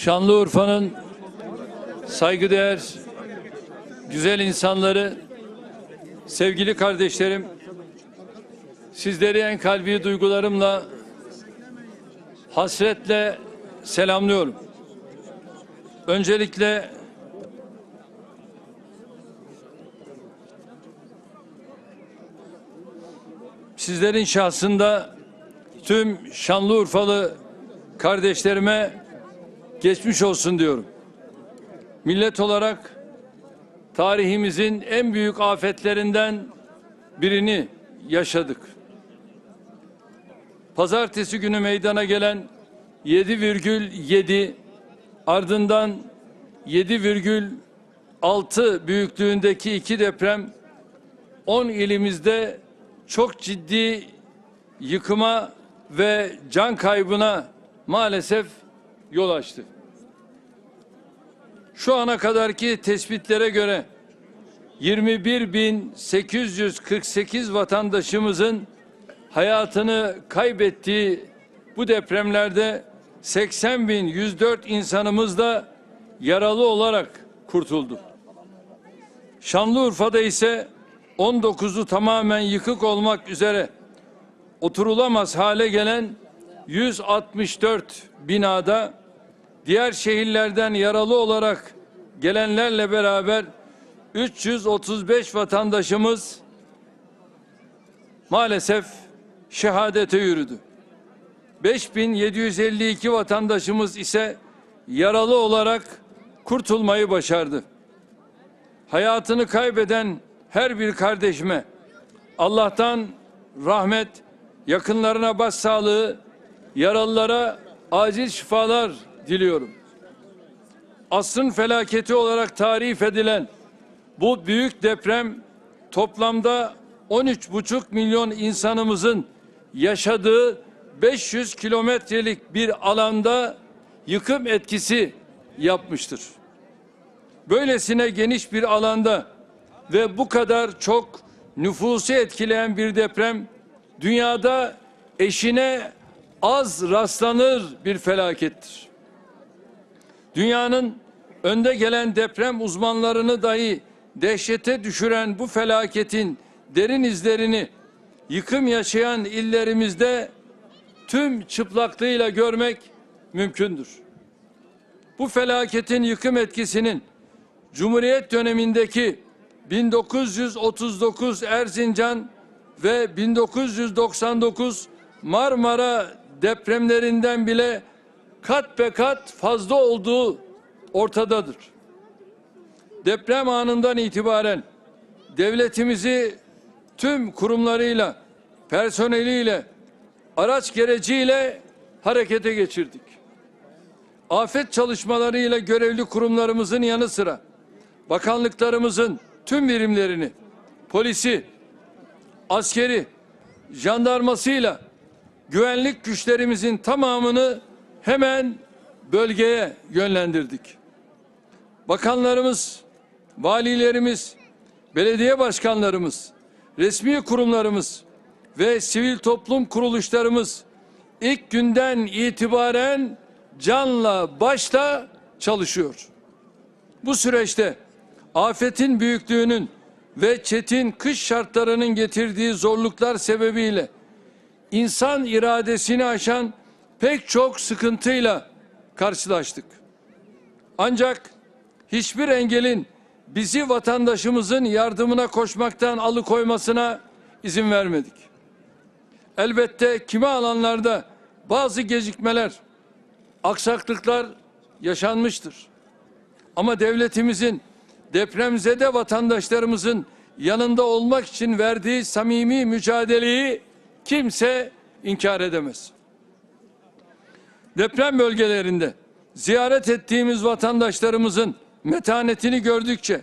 Şanlıurfa'nın saygıdeğer güzel insanları, sevgili kardeşlerim, sizleri en kalbi duygularımla hasretle selamlıyorum. Öncelikle sizlerin şahsında tüm Şanlıurfalı kardeşlerime geçmiş olsun diyorum. Millet olarak tarihimizin en büyük afetlerinden birini yaşadık. Pazartesi günü meydana gelen 7,7 ardından 7,6 büyüklüğündeki iki deprem 10 ilimizde çok ciddi yıkıma ve can kaybına maalesef yol açtı. Şu ana kadarki tespitlere göre 21.848 vatandaşımızın hayatını kaybettiği bu depremlerde 80.104 insanımız da yaralı olarak kurtuldu. Şanlıurfa'da ise 19'u tamamen yıkık olmak üzere oturulamaz hale gelen 164 binada diğer şehirlerden yaralı olarak gelenlerle beraber 335 vatandaşımız maalesef şehadete yürüdü. 5752 vatandaşımız ise yaralı olarak kurtulmayı başardı. Hayatını kaybeden her bir kardeşime Allah'tan rahmet, yakınlarına başsağlığı, yaralılara acil şifalar diliyorum. Asrın felaketi olarak tarif edilen bu büyük deprem toplamda 13,5 milyon insanımızın yaşadığı 500 kilometrelik bir alanda yıkım etkisi yapmıştır. Böylesine geniş bir alanda ve bu kadar çok nüfusu etkileyen bir deprem dünyada eşine az rastlanır bir felakettir. Dünyanın önde gelen deprem uzmanlarını dahi dehşete düşüren bu felaketin derin izlerini yıkım yaşayan illerimizde tüm çıplaklığıyla görmek mümkündür. Bu felaketin yıkım etkisinin Cumhuriyet dönemindeki 1939 Erzincan ve 1999 Marmara depremlerinden bile kat be kat fazla olduğu ortadadır. Deprem anından itibaren devletimizi tüm kurumlarıyla, personeliyle, araç gereciyle harekete geçirdik. Afet çalışmalarıyla görevli kurumlarımızın yanı sıra bakanlıklarımızın tüm birimlerini, polisi, askeri, jandarmasıyla güvenlik güçlerimizin tamamını hemen bölgeye yönlendirdik. Bakanlarımız, valilerimiz, belediye başkanlarımız, resmi kurumlarımız ve sivil toplum kuruluşlarımız ilk günden itibaren canla başla çalışıyor. Bu süreçte afetin büyüklüğünün ve çetin kış şartlarının getirdiği zorluklar sebebiyle insan iradesini aşan pek çok sıkıntıyla karşılaştık. Ancak hiçbir engelin bizi vatandaşımızın yardımına koşmaktan alıkoymasına izin vermedik. Elbette kimi alanlarda bazı gecikmeler, aksaklıklar yaşanmıştır. Ama devletimizin depremzede vatandaşlarımızın yanında olmak için verdiği samimi mücadeleyi kimse inkar edemez. Deprem bölgelerinde ziyaret ettiğimiz vatandaşlarımızın metanetini gördükçe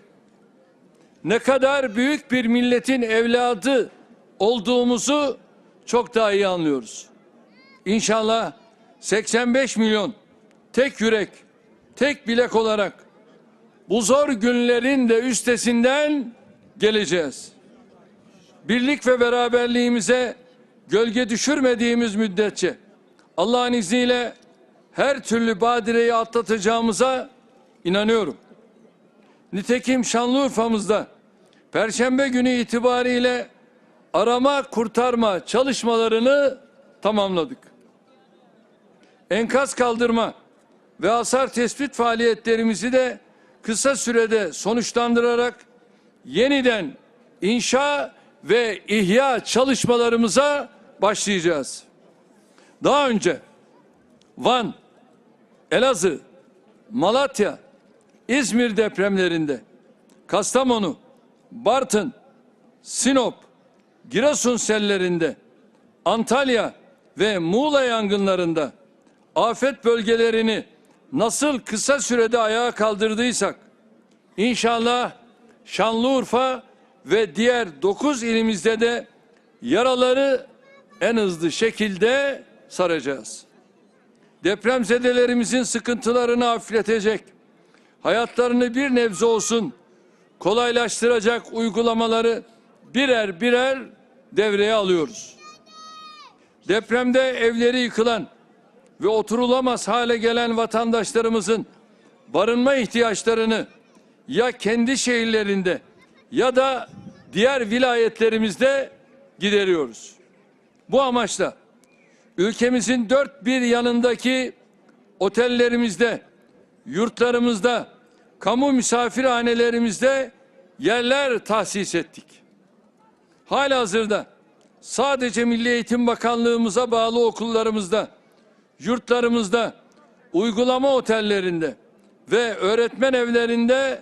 ne kadar büyük bir milletin evladı olduğumuzu çok daha iyi anlıyoruz. İnşallah 85 milyon tek yürek, tek bilek olarak bu zor günlerin de üstesinden geleceğiz. Birlik ve beraberliğimize gölge düşürmediğimiz müddetçe Allah'ın izniyle her türlü badireyi atlatacağımıza inanıyorum. Nitekim Şanlıurfa'mızda Perşembe günü itibariyle arama kurtarma çalışmalarını tamamladık. Enkaz kaldırma ve hasar tespit faaliyetlerimizi de kısa sürede sonuçlandırarak yeniden inşa ve ihya çalışmalarımıza başlayacağız. Daha önce Van, Elazığ, Malatya, İzmir depremlerinde, Kastamonu, Bartın, Sinop, Giresun sellerinde, Antalya ve Muğla yangınlarında afet bölgelerini nasıl kısa sürede ayağa kaldırdıysak inşallah Şanlıurfa ve diğer 9 ilimizde de yaraları en hızlı şekilde saracağız. Depremzedelerimizin sıkıntılarını hafifletecek, hayatlarını bir nebze olsun kolaylaştıracak uygulamaları birer birer devreye alıyoruz. Depremde evleri yıkılan ve oturulamaz hale gelen vatandaşlarımızın barınma ihtiyaçlarını ya kendi şehirlerinde ya da diğer vilayetlerimizde gideriyoruz. Bu amaçla ülkemizin dört bir yanındaki otellerimizde, yurtlarımızda, kamu misafirhanelerimizde yerler tahsis ettik. Halihazırda sadece Milli Eğitim Bakanlığımıza bağlı okullarımızda, yurtlarımızda, uygulama otellerinde ve öğretmen evlerinde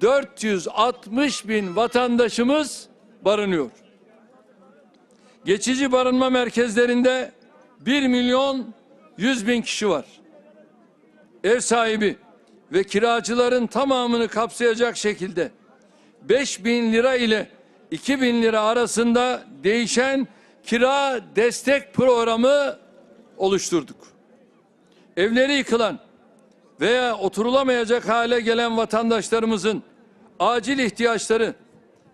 460 bin vatandaşımız barınıyor. Geçici barınma merkezlerinde 1 milyon 100 bin kişi var. Ev sahibi ve kiracıların tamamını kapsayacak şekilde 5 bin lira ile 2 bin lira arasında değişen kira destek programı oluşturduk. Evleri yıkılan veya oturulamayacak hale gelen vatandaşlarımızın acil ihtiyaçları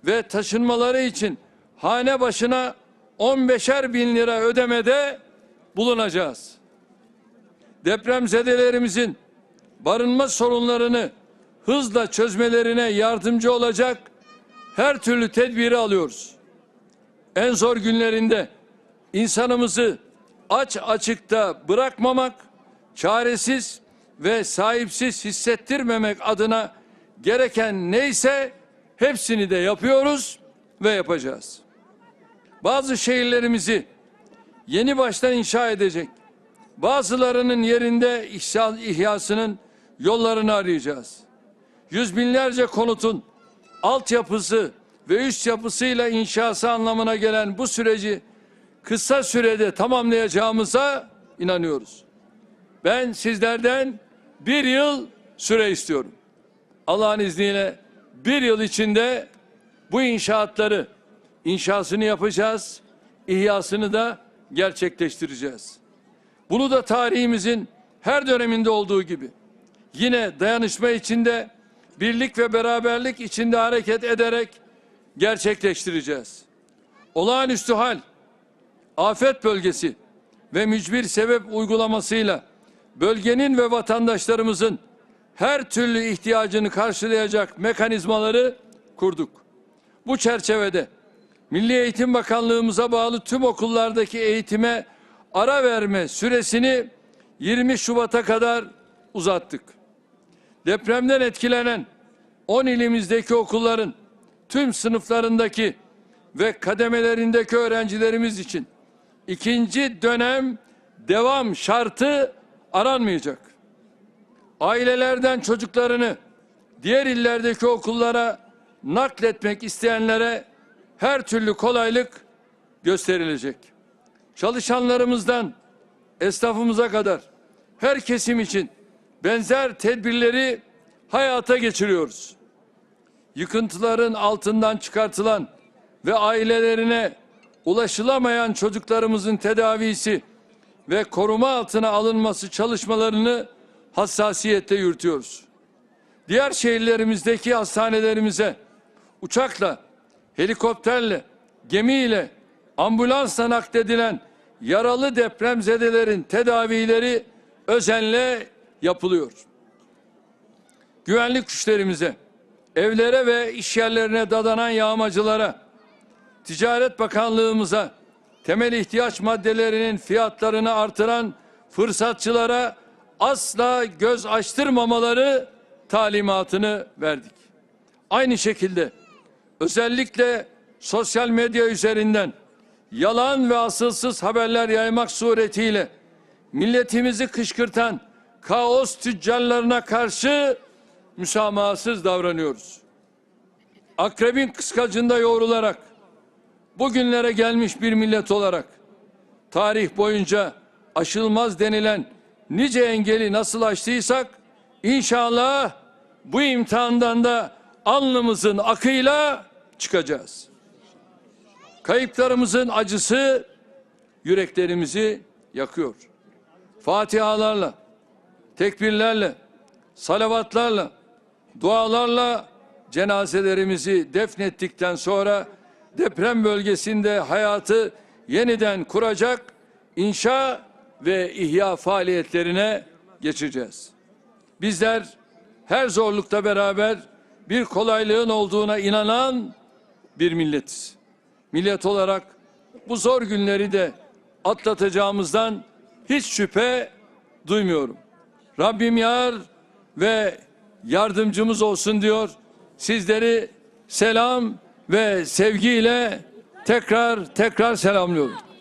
ve taşınmaları için hane başına 15'er bin lira ödemede bulunacağız. Depremzedelerimizin barınma sorunlarını hızla çözmelerine yardımcı olacak her türlü tedbiri alıyoruz. En zor günlerinde insanımızı aç açıkta bırakmamak, çaresiz ve sahipsiz hissettirmemek adına gereken neyse hepsini de yapıyoruz ve yapacağız. Bazı şehirlerimizi yeni baştan inşa edecek, bazılarının yerinde ihya- ihyasının yollarını arayacağız. Yüz binlerce konutun altyapısı ve üst yapısıyla inşası anlamına gelen bu süreci kısa sürede tamamlayacağımıza inanıyoruz. Ben sizlerden bir yıl süre istiyorum. Allah'ın izniyle bir yıl içinde bu inşaatları inşasını yapacağız, ihyasını da gerçekleştireceğiz. Bunu da tarihimizin her döneminde olduğu gibi yine dayanışma içinde, birlik ve beraberlik içinde hareket ederek gerçekleştireceğiz. Olağanüstü hal, afet bölgesi ve mücbir sebep uygulamasıyla bölgenin ve vatandaşlarımızın her türlü ihtiyacını karşılayacak mekanizmaları kurduk. Bu çerçevede Milli Eğitim Bakanlığımıza bağlı tüm okullardaki eğitime ara verme süresini 20 Şubat'a kadar uzattık. Depremden etkilenen 10 ilimizdeki okulların tüm sınıflarındaki ve kademelerindeki öğrencilerimiz için ikinci dönem devam şartı aranmayacak. Ailelerden çocuklarını diğer illerdeki okullara nakletmek isteyenlere her türlü kolaylık gösterilecek. Çalışanlarımızdan esnafımıza kadar her kesim için benzer tedbirleri hayata geçiriyoruz. Yıkıntıların altından çıkartılan ve ailelerine ulaşılamayan çocuklarımızın tedavisi ve koruma altına alınması çalışmalarını hassasiyetle yürütüyoruz. Diğer şehirlerimizdeki hastanelerimize uçakla, helikopterle, gemiyle, ambulansla nakledilen yaralı depremzedelerin tedavileri özenle yapılıyor. Güvenlik güçlerimize, evlere ve iş yerlerine dadanan yağmacılara, Ticaret Bakanlığımıza, temel ihtiyaç maddelerinin fiyatlarını artıran fırsatçılara asla göz açtırmamaları talimatını verdik. Aynı şekilde özellikle sosyal medya üzerinden yalan ve asılsız haberler yaymak suretiyle milletimizi kışkırtan kaos tüccarlarına karşı müsamahasız davranıyoruz. Akrebin kıskacında yoğrularak bugünlere gelmiş bir millet olarak tarih boyunca aşılmaz denilen nice engeli nasıl aştıysak inşallah bu imtihandan da alnımızın akıyla çıkacağız. Kayıplarımızın acısı yüreklerimizi yakıyor. Fatihalarla, tekbirlerle, salavatlarla, dualarla cenazelerimizi defnettikten sonra deprem bölgesinde hayatı yeniden kuracak inşa ve ihya faaliyetlerine geçeceğiz. Bizler her zorlukta beraber bir kolaylığın olduğuna inanan bir milletiz. Millet olarak bu zor günleri de atlatacağımızdan hiç şüphe duymuyorum. Rabbim yar ve yardımcımız olsun diyor. Sizleri selam ve sevgiyle tekrar tekrar selamlıyorum.